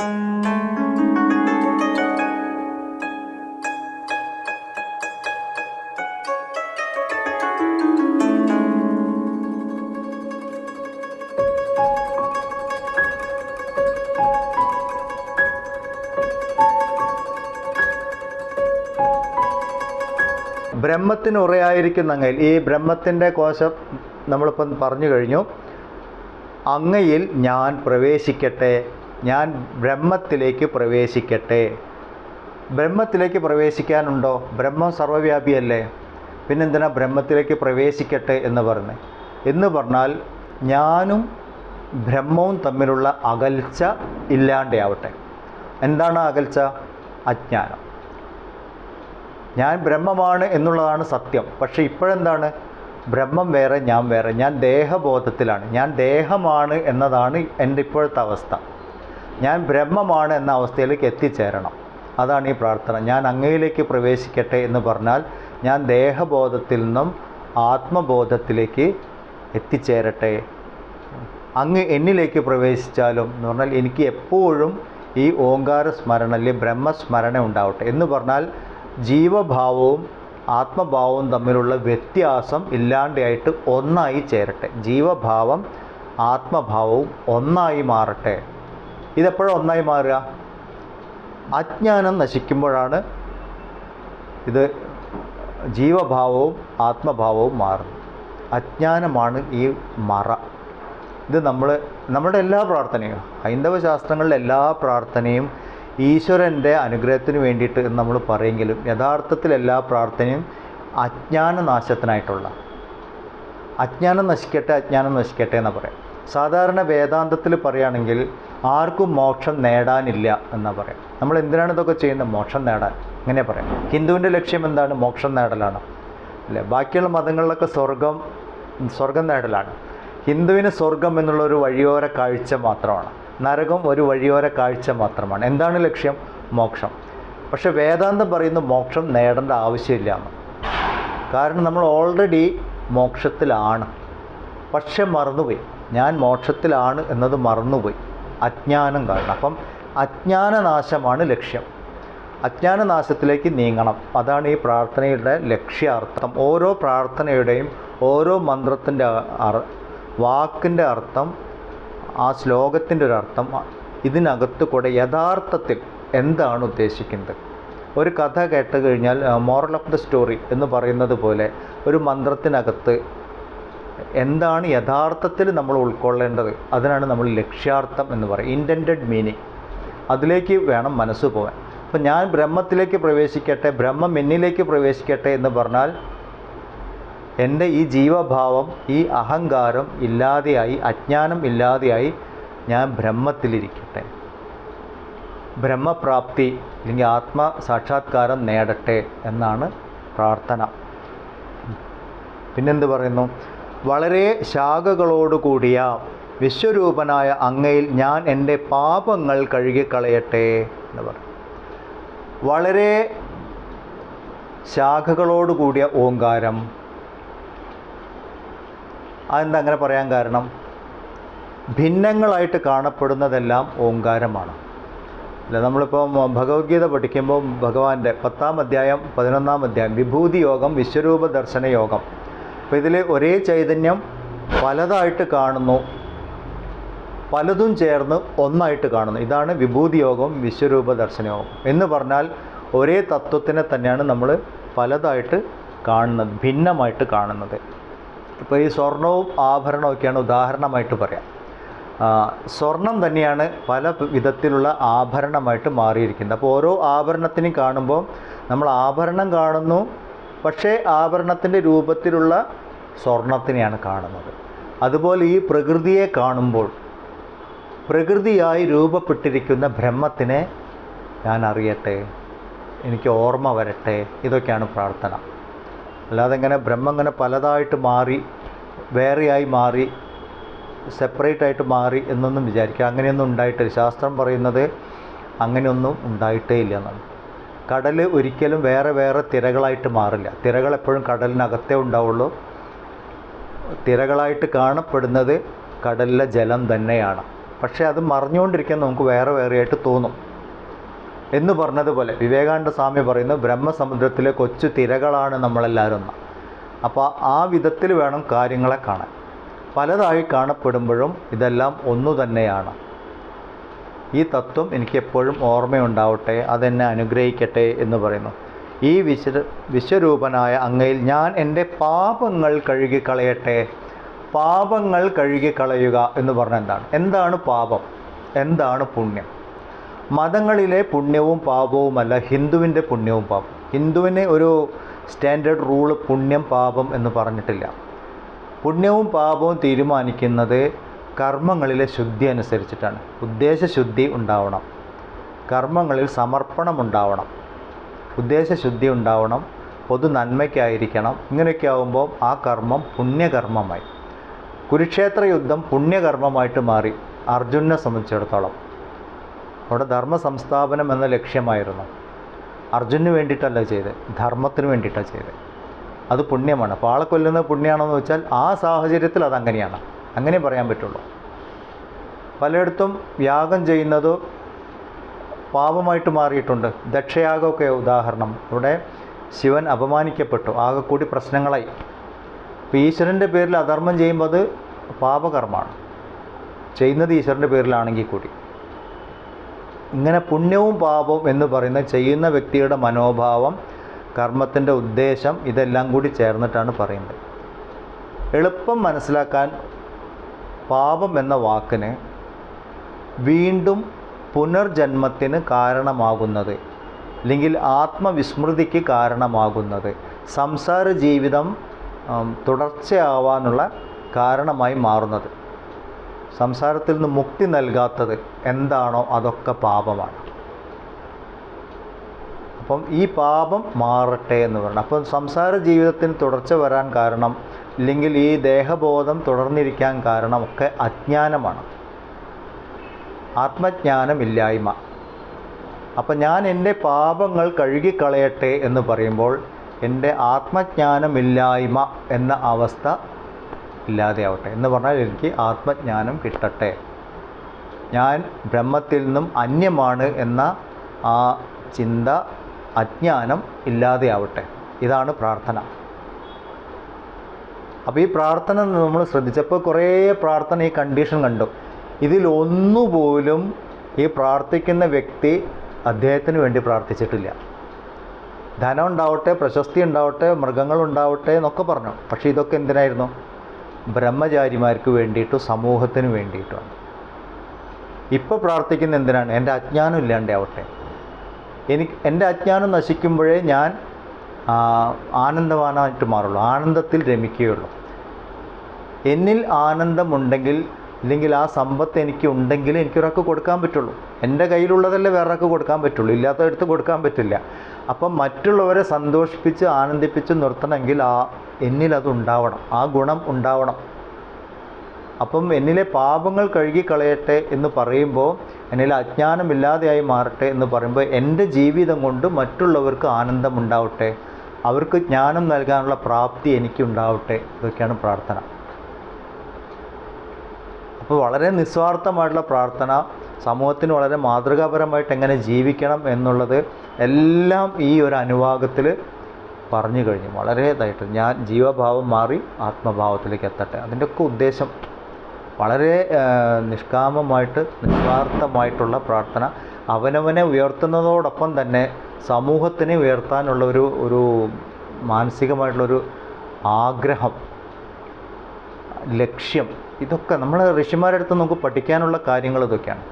ബ്രഹ്മത്തിന് ഉറയായിരിക്കുന്ന അങ്ങയിൽ ഈ ബ്രഹ്മത്തിന്റെ കോശം നമ്മളിപ്പം പറഞ്ഞു കഴിഞ്ഞു അങ്ങയിൽ ഞാൻ പ്രവേശിക്കട്ടെ ഞാൻ ബ്രഹ്മത്തിലേക്ക് പ്രവേശിക്കട്ടെ. ബ്രഹ്മത്തിലേക്ക് പ്രവേശിക്കാനുണ്ടോ? ബ്രഹ്മം സർവവ്യാപിയല്ലേ പിന്നെന്തിനാ ബ്രഹ്മത്തിലേക്ക് പ്രവേശിക്കട്ടെ എന്ന് പറഞ്ഞ്? എന്ന് പറഞ്ഞാൽ ഞാനും ബ്രഹ്മവും തമ്മിലുള്ള അകൽച്ച ഇല്ലാണ്ടാവട്ടെ. എന്താണ് അകൽച്ച? അജ്ഞാനം. ഞാൻ ബ്രഹ്മമാണ് എന്നുള്ളതാണ് സത്യം. പക്ഷേ ഇപ്പോഴെന്താണ്? ബ്രഹ്മം വേറെ ഞാൻ വേറെ. ഞാൻ ദേഹബോധത്തിലാണ്. ഞാൻ ദേഹമാണ് എന്നതാണ് എന്റെ ഇപ്പോഴത്തെ അവസ്ഥ. ഞാൻ ബ്രഹ്മമാണ് എന്ന അവസ്ഥയിലേക്ക് എത്തിച്ചേരണം. അതാണ് ഈ പ്രാർത്ഥന. ഞാൻ അങ്ങയിലേക്ക് പ്രവേശിക്കട്ടെ എന്ന് പറഞ്ഞാൽ ഞാൻ ദേഹബോധത്തിൽ നിന്നും ആത്മബോധത്തിലേക്ക് എത്തിച്ചേരട്ടെ. അങ്ങ് എന്നിലേക്ക് പ്രവേശിച്ചാലും എന്ന് പറഞ്ഞാൽ എനിക്ക് എപ്പോഴും ഈ ഓങ്കാര സ്മരണ അല്ലെങ്കിൽ ബ്രഹ്മസ്മരണ ഉണ്ടാവട്ടെ. എന്ന് പറഞ്ഞാൽ ജീവഭാവവും ആത്മഭാവവും തമ്മിലുള്ള വ്യത്യാസം ഇല്ലാണ്ടായിട്ട് ഒന്നായി ചേരട്ടെ. ജീവഭാവം ആത്മഭാവവും ഒന്നായി മാറട്ടെ. ഇതെപ്പോഴും ഒന്നായി മാറുക. അജ്ഞാനം നശിക്കുമ്പോഴാണ് ഇത് ജീവഭാവവും ആത്മഭാവവും മാറുന്നത്. അജ്ഞാനമാണ് ഈ മറ. ഇത് നമ്മൾ നമ്മുടെ എല്ലാ പ്രാർത്ഥനയും ഹൈന്ദവ ശാസ്ത്രങ്ങളിലെ എല്ലാ പ്രാർത്ഥനയും ഈശ്വരന്റെ അനുഗ്രഹത്തിന് വേണ്ടിയിട്ട് എന്ന് നമ്മൾ പറയുമെങ്കിലും യഥാർത്ഥത്തിൽ എല്ലാ പ്രാർത്ഥനയും അജ്ഞാന നാശത്തിനായിട്ടുള്ള അജ്ഞാനം നശിക്കട്ടെ അജ്ഞാനം നശിക്കട്ടെ എന്ന് പറയാം. സാധാരണ വേദാന്തത്തിൽ പറയുകയാണെങ്കിൽ ആർക്കും മോക്ഷം നേടാനില്ല എന്നാ പറയാം. നമ്മൾ എന്തിനാണ് ഇതൊക്കെ ചെയ്യുന്നത്? മോക്ഷം നേടാൻ. ഇങ്ങനെ പറയാം. ഹിന്ദുവിന്റെ ലക്ഷ്യം എന്താണ്? മോക്ഷം നേടലാണ്. അല്ലേ? ബാക്കിയുള്ള മതങ്ങളിലൊക്കെ സ്വർഗം സ്വർഗം നേടലാണ്. ഹിന്ദുവിന് സ്വർഗം എന്നുള്ളൊരു വഴിയോര കാഴ്ച മാത്രമാണ്. നരകം ഒരു വഴിയോര കാഴ്ച മാത്രമാണ്. എന്താണ് ലക്ഷ്യം? മോക്ഷം. പക്ഷെ വേദാന്തം പറയുന്നു മോക്ഷം നേടേണ്ട ആവശ്യമില്ല എന്ന്. കാരണം നമ്മൾ ഓൾറെഡി മോക്ഷത്തിലാണ്. പക്ഷെ മറന്നുപോയി. ഞാൻ മോക്ഷത്തിലാണ് എന്നത് മറന്നുപോയി. അജ്ഞാനം കാരണം. അപ്പം അജ്ഞാനനാശമാണ് ലക്ഷ്യം. അജ്ഞാനനാശത്തിലേക്ക് നീങ്ങണം. അതാണ് ഈ പ്രാർത്ഥനയുടെ ലക്ഷ്യാർത്ഥം. ഓരോ പ്രാർത്ഥനയുടെയും ഓരോ മന്ത്രത്തിന്റെ വാക്കിന്റെ അർത്ഥം ആ ശ്ലോകത്തിന്റെ ഒരു അർത്ഥം ഇതിനകത്ത് കൂടെ യഥാർത്ഥത്തിൽ എന്താണ് ഉദ്ദേശിക്കുന്നത്? ഒരു കഥ കേട്ട് കഴിഞ്ഞാൽ മോറൽ ഓഫ് ദ സ്റ്റോറി എന്ന് പറയുന്നത് പോലെ ഒരു മന്ത്രത്തിനകത്ത് എന്താണ് യഥാർത്ഥത്തിൽ നമ്മൾ ഉൾക്കൊള്ളേണ്ടത്? അതിനാണ് നമ്മൾ ലക്ഷ്യാർത്ഥം എന്ന് പറയും ഇന്റന്റഡ് മീനിങ് അതിലേക്ക് വേണം മനസ്സ് പോകാൻ. അപ്പം ഞാൻ ബ്രഹ്മത്തിലേക്ക് പ്രവേശിക്കട്ടെ ബ്രഹ്മം എന്നിലേക്ക് പ്രവേശിക്കട്ടെ എന്ന് പറഞ്ഞാൽ എന്റെ ഈ ജീവഭാവം ഈ അഹങ്കാരം ഇല്ലാതെയായി അജ്ഞാനം ഇല്ലാതെയായി ഞാൻ ബ്രഹ്മത്തിലിരിക്കട്ടെ. ബ്രഹ്മപ്രാപ്തി അല്ലെങ്കിൽ ആത്മ സാക്ഷാത്കാരം നേടട്ടെ എന്നാണ് പ്രാർത്ഥന. പിന്നെന്ത് പറയുന്നു? വളരെ ശാഖകളോടുകൂടിയ വിശ്വരൂപനായ അങ്ങയിൽ ഞാൻ എന്റെ പാപങ്ങൾ കഴുകിക്കളയട്ടെ എന്ന് പറഞ്ഞു. വളരെ ശാഖകളോടുകൂടിയ ഓങ്കാരം. അതെന്താ അങ്ങനെ പറയാൻ കാരണം? ഭിന്നങ്ങളായിട്ട് കാണപ്പെടുന്നതെല്ലാം ഓങ്കാരമാണ്. അല്ല നമ്മളിപ്പോൾ ഭഗവത്ഗീത പഠിക്കുമ്പോൾ ഭഗവാന്റെ പത്താം അധ്യായം പതിനൊന്നാം അധ്യായം വിഭൂതി യോഗം വിശ്വരൂപ ദർശന യോഗം അപ്പോൾ ഇതിൽ ഒരേ ചൈതന്യം പലതായിട്ട് കാണുന്നു. പലതും ചേർന്ന് ഒന്നായിട്ട് കാണുന്നു. ഇതാണ് വിഭൂതി യോഗവും വിശ്വരൂപ ദർശനവും എന്ന് പറഞ്ഞാൽ ഒരേ തത്വത്തിനെ തന്നെയാണ് നമ്മൾ പലതായിട്ട് കാണുന്നത് ഭിന്നമായിട്ട് കാണുന്നത്. ഇപ്പോൾ ഈ സ്വർണവും ആഭരണവും ഉദാഹരണമായിട്ട് പറയാം. സ്വർണം തന്നെയാണ് പല വിധത്തിലുള്ള ആഭരണമായിട്ട് മാറിയിരിക്കുന്നത്. അപ്പോൾ ഓരോ ആഭരണത്തിനും കാണുമ്പോൾ നമ്മൾ ആഭരണം കാണുന്നു. പക്ഷേ ആഭരണത്തിന്റെ രൂപത്തിലുള്ള സ്വർണത്തിനെയാണ് കാണുന്നത്. അതുപോലെ ഈ പ്രകൃതിയെ കാണുമ്പോൾ പ്രകൃതിയായി രൂപപ്പെട്ടിരിക്കുന്ന ബ്രഹ്മത്തിനെ ഞാൻ അറിയട്ടെ എനിക്ക് ഓർമ്മ വരട്ടെ ഇതൊക്കെയാണ് പ്രാർത്ഥന. അല്ലാതെ ഇങ്ങനെ ബ്രഹ്മം ഇങ്ങനെ പലതായിട്ട് മാറി വേറെയായി മാറി സെപ്പറേറ്റ് ആയിട്ട് മാറി എന്നൊന്നും വിചാരിക്കുക. അങ്ങനെയൊന്നും ഉണ്ടായിട്ടില്ല. ശാസ്ത്രം പറയുന്നത് അങ്ങനെയൊന്നും ഉണ്ടായിട്ടേ ഇല്ല എന്നാണ്. കടൽ ഒരിക്കലും വേറെ വേറെ തിരകളായിട്ട് മാറില്ല. തിരകൾ എപ്പോഴും കടലിനകത്തേ ഉണ്ടാവുള്ളൂ. തിരകളായിട്ട് കാണപ്പെടുന്നത് കടലിലെ ജലം തന്നെയാണ്. പക്ഷേ അത് മറിഞ്ഞുകൊണ്ടിരിക്കാൻ നമുക്ക് വേറെ വേറെയായിട്ട് തോന്നും. എന്ന് പറഞ്ഞതുപോലെ വിവേകാനന്ദ സ്വാമി പറയുന്നു ബ്രഹ്മസമുദ്രത്തിലെ കൊച്ചു തിരകളാണ് നമ്മളെല്ലാവരും. അപ്പോൾ ആ വിധത്തിൽ വേണം കാര്യങ്ങളെ കാണാൻ. പലതായി കാണപ്പെടുമ്പോഴും ഇതെല്ലാം ഒന്നു തന്നെയാണ്. ഈ തത്വം എനിക്ക് എപ്പോഴും ഓർമ്മയുണ്ടാവട്ടെ അതെന്നെ അനുഗ്രഹിക്കട്ടെ എന്ന് പറയുന്നു. ഈ വിശ്വ വിശ്വരൂപനായ അങ്ങയിൽ ഞാൻ എന്റെ പാപങ്ങൾ കഴുകിക്കളയട്ടെ പാപങ്ങൾ കഴുകിക്കളയുക എന്ന് പറഞ്ഞാൽ എന്താണ്? എന്താണ് പാപം? എന്താണ് പുണ്യം? മതങ്ങളിലെ പുണ്യവും പാപവുമല്ല ഹിന്ദുവിന്റെ പുണ്യവും പാപം. ഹിന്ദുവിന് ഒരു സ്റ്റാൻഡേർഡ് റൂൾ പുണ്യം പാപം എന്ന് പറഞ്ഞിട്ടില്ല. പുണ്യവും പാപവും തീരുമാനിക്കുന്നത് കർമ്മങ്ങളിലെ ശുദ്ധി അനുസരിച്ചിട്ടാണ്. ഉദ്ദേശശുദ്ധി ഉണ്ടാവണം. കർമ്മങ്ങളിൽ സമർപ്പണം ഉണ്ടാവണം. ഉദ്ദേശശുദ്ധി ഉണ്ടാവണം പൊതു നന്മയ്ക്കായിരിക്കണം ഇങ്ങനെയൊക്കെ ആകുമ്പോൾ ആ കർമ്മം പുണ്യകർമ്മമായി. കുരുക്ഷേത്ര യുദ്ധം പുണ്യകർമ്മമായിട്ട് മാറി. അർജുനെ സംബന്ധിച്ചിടത്തോളം. അവിടെ ധർമ്മ സംസ്ഥാപനം എന്ന ലക്ഷ്യമായിരുന്നു. അർജുനു വേണ്ടിയിട്ടല്ല ചെയ്ത് ധർമ്മത്തിന് വേണ്ടിയിട്ടാണ് ചെയ്തത്. അത് പുണ്യമാണ്. അപ്പോൾ ആളെ കൊല്ലുന്നത് പുണ്യമാണെന്ന് വെച്ചാൽ ആ സാഹചര്യത്തിൽ അതങ്ങനെയാണ് അങ്ങനെ പറയാൻ പറ്റുള്ളൂ. പലയിടത്തും യാഗം ചെയ്യുന്നത് പാപമായിട്ട് മാറിയിട്ടുണ്ട്. ദക്ഷയാഗമൊക്കെ ഉദാഹരണം. ഇവിടെ ശിവൻ അപമാനിക്കപ്പെട്ടു. ആകെ കൂടി പ്രശ്നങ്ങളായി. അപ്പോൾ ഈശ്വരന്റെ പേരിൽ അധർമ്മം ചെയ്യുമ്പോൾ അത് പാപകർമ്മമാണ്. ചെയ്യുന്നത് ഈശ്വരന്റെ പേരിലാണെങ്കിൽ കൂടി. ഇങ്ങനെ പുണ്യവും പാപവും എന്ന് പറയുന്ന ചെയ്യുന്ന വ്യക്തിയുടെ മനോഭാവം കർമ്മത്തിന്റെ ഉദ്ദേശം ഇതെല്ലാം കൂടി ചേർന്നിട്ടാണ് പറയുന്നത്. എളുപ്പം മനസ്സിലാക്കാൻ പാപം എന്ന വാക്കിന് വീണ്ടും പുനർജന്മത്തിന് കാരണമാകുന്നത്. അല്ലെങ്കിൽ ആത്മവിസ്മൃതിക്ക് കാരണമാകുന്നത്. സംസാര ജീവിതം തുടർച്ചയാവാനുള്ള കാരണമായി മാറുന്നത്. സംസാരത്തിൽ നിന്ന് മുക്തി നൽകാത്തത് എന്താണോ അതൊക്കെ പാപമാണ്. അപ്പം ഈ പാപം മാറട്ടെ എന്ന് പറഞ്ഞു അപ്പം സംസാര ജീവിതത്തിന് തുടർച്ച വരാൻ കാരണം ഇല്ലെങ്കിൽ ഈ ദേഹബോധം തുടർന്നിരിക്കാൻ കാരണം ഒക്കെ അജ്ഞാനമാണ്. ആത്മജ്ഞാനമില്ലായ്മ. അപ്പം ഞാൻ എന്റെ പാപങ്ങൾ കഴുകിക്കളയട്ടെ എന്ന് പറയുമ്പോൾ എന്റെ ആത്മജ്ഞാനമില്ലായ്മ എന്ന അവസ്ഥ ഇല്ലാതെയാവട്ടെ. എന്ന് പറഞ്ഞാൽ എനിക്ക് ആത്മജ്ഞാനം കിട്ടട്ടെ. ഞാൻ ബ്രഹ്മത്തിൽ നിന്നും അന്യമാണ് എന്ന ആ ചിന്ത അജ്ഞാനം ഇല്ലാതെയാവട്ടെ. ഇതാണ് പ്രാർത്ഥന. അപ്പോൾ ഈ പ്രാർത്ഥന നമ്മൾ ശ്രദ്ധിച്ചപ്പോൾ കുറേ പ്രാർത്ഥന ഈ കണ്ടീഷൻ കണ്ടു. ഇതിൽ ഒന്നുപോലും ഈ പ്രാർത്ഥിക്കുന്ന വ്യക്തി അദ്ദേഹത്തിന് വേണ്ടി പ്രാർത്ഥിച്ചിട്ടില്ല. ധനം ഉണ്ടാവട്ടെ പ്രശസ്തി ഉണ്ടാവട്ടെ മൃഗങ്ങൾ ഉണ്ടാവട്ടെ എന്നൊക്കെ പറഞ്ഞു. പക്ഷേ ഇതൊക്കെ എന്തിനായിരുന്നു? ബ്രഹ്മചാരിമാർക്ക് വേണ്ടിയിട്ടും സമൂഹത്തിന് വേണ്ടിയിട്ടുമാണ്. ഇപ്പോൾ പ്രാർത്ഥിക്കുന്ന എന്തിനാണ്? എന്റെ അജ്ഞാനം ഇല്ലാണ്ടേ ഇല്ലാണ്ടാവട്ടെ. എനിക്ക് എന്റെ അജ്ഞാനം നശിക്കുമ്പോഴേ ഞാൻ ആനന്ദവാനായിട്ട് മാറുള്ളൂ. ആനന്ദത്തിൽ രമിക്കുകയുള്ളൂ. എന്നിൽ ആനന്ദമുണ്ടെങ്കിൽ ഇല്ലെങ്കിൽ ആ സമ്പത്ത് എനിക്ക് ഉണ്ടെങ്കിൽ എനിക്കൊരാൾക്ക് കൊടുക്കാൻ പറ്റുള്ളൂ. എന്റെ കയ്യിലുള്ളതല്ലേ വേറൊരാൾക്ക് കൊടുക്കാൻ പറ്റുള്ളൂ. ഇല്ലാത്തടുത്ത് കൊടുക്കാൻ പറ്റില്ല. അപ്പം മറ്റുള്ളവരെ സന്തോഷിപ്പിച്ച് ആനന്ദിപ്പിച്ച് നിർത്തണമെങ്കിൽ ആ എന്നിൽ അത് ഉണ്ടാവണം. ആ ഗുണം ഉണ്ടാവണം. അപ്പം എന്നിലെ പാപങ്ങൾ കഴുകി കളയട്ടെ എന്ന് പറയുമ്പോൾ എന്നിലെ അജ്ഞാനമില്ലാതെയായി മാറട്ടെ എന്ന് പറയുമ്പോൾ എന്റെ ജീവിതം കൊണ്ട് മറ്റുള്ളവർക്ക് ആനന്ദം ഉണ്ടാവട്ടെ. അവർക്ക് ജ്ഞാനം നൽകാനുള്ള പ്രാപ്തി എനിക്കുണ്ടാവട്ടെ. ഇതൊക്കെയാണ് പ്രാർത്ഥന. അപ്പോൾ വളരെ നിസ്വാർത്ഥമായിട്ടുള്ള പ്രാർത്ഥന സമൂഹത്തിന് വളരെ മാതൃകാപരമായിട്ട് എങ്ങനെ ജീവിക്കണം എന്നുള്ളത് എല്ലാം ഈ ഒരു അനുവാദത്തിൽ പറഞ്ഞു കഴിഞ്ഞു. വളരെ ഇതായിട്ട് ഞാൻ ജീവഭാവം മാറി ആത്മഭാവത്തിലേക്ക് എത്തട്ടെ. അതിന്റെയൊക്കെ ഉദ്ദേശം വളരെ നിഷ്കാമമായിട്ട് നിസ്വാർത്ഥമായിട്ടുള്ള പ്രാർത്ഥന അവനവനെ ഉയർത്തുന്നതോടൊപ്പം തന്നെ സമൂഹത്തിനെ ഉയർത്താനുള്ള ഒരു ഒരു മാനസികമായിട്ടുള്ളൊരു ആഗ്രഹം ലക്ഷ്യം ഇതൊക്കെ നമ്മൾ ഋഷിമാരുടെ അടുത്ത് നമുക്ക് പഠിക്കാനുള്ള കാര്യങ്ങൾ ഇതൊക്കെയാണ്.